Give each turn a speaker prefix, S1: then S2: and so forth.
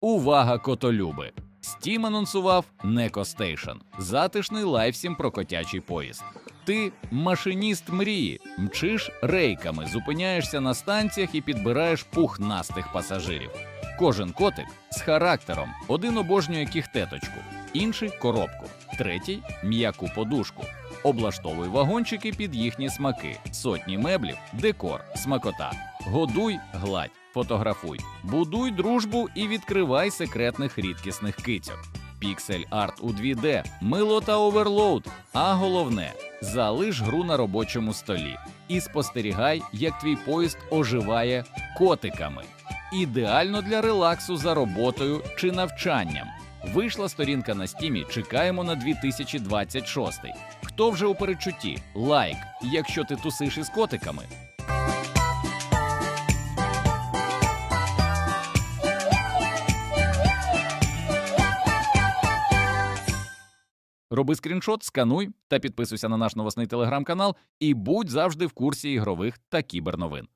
S1: Увага, котолюби! Steam анонсував NecoStation – затишний лайфсім про котячий поїзд. Ти машиніст мрії, мчиш рейками, зупиняєшся на станціях і підбираєш пухнастих пасажирів. Кожен котик з характером. Один обожнює кіхтеточку, інший коробку, третій м'яку подушку. Облаштовуй вагончики під їхні смаки, сотні меблів, декор, смакота. Годуй, гладь, фотографуй, будуй дружбу і відкривай секретних рідкісних кицьок. Піксель арт у 2D, мило та оверлоуд. А головне, залиш гру на робочому столі і спостерігай, як твій поїзд оживає котиками. Ідеально для релаксу за роботою чи навчанням. Вийшла сторінка на стімі. Чекаємо на 2026. Хто вже у передчутті? Лайк, якщо ти тусиш із котиками. Роби скріншот, скануй та підписуйся на наш новосний телеграм-канал і будь завжди в курсі ігрових та кіберновин.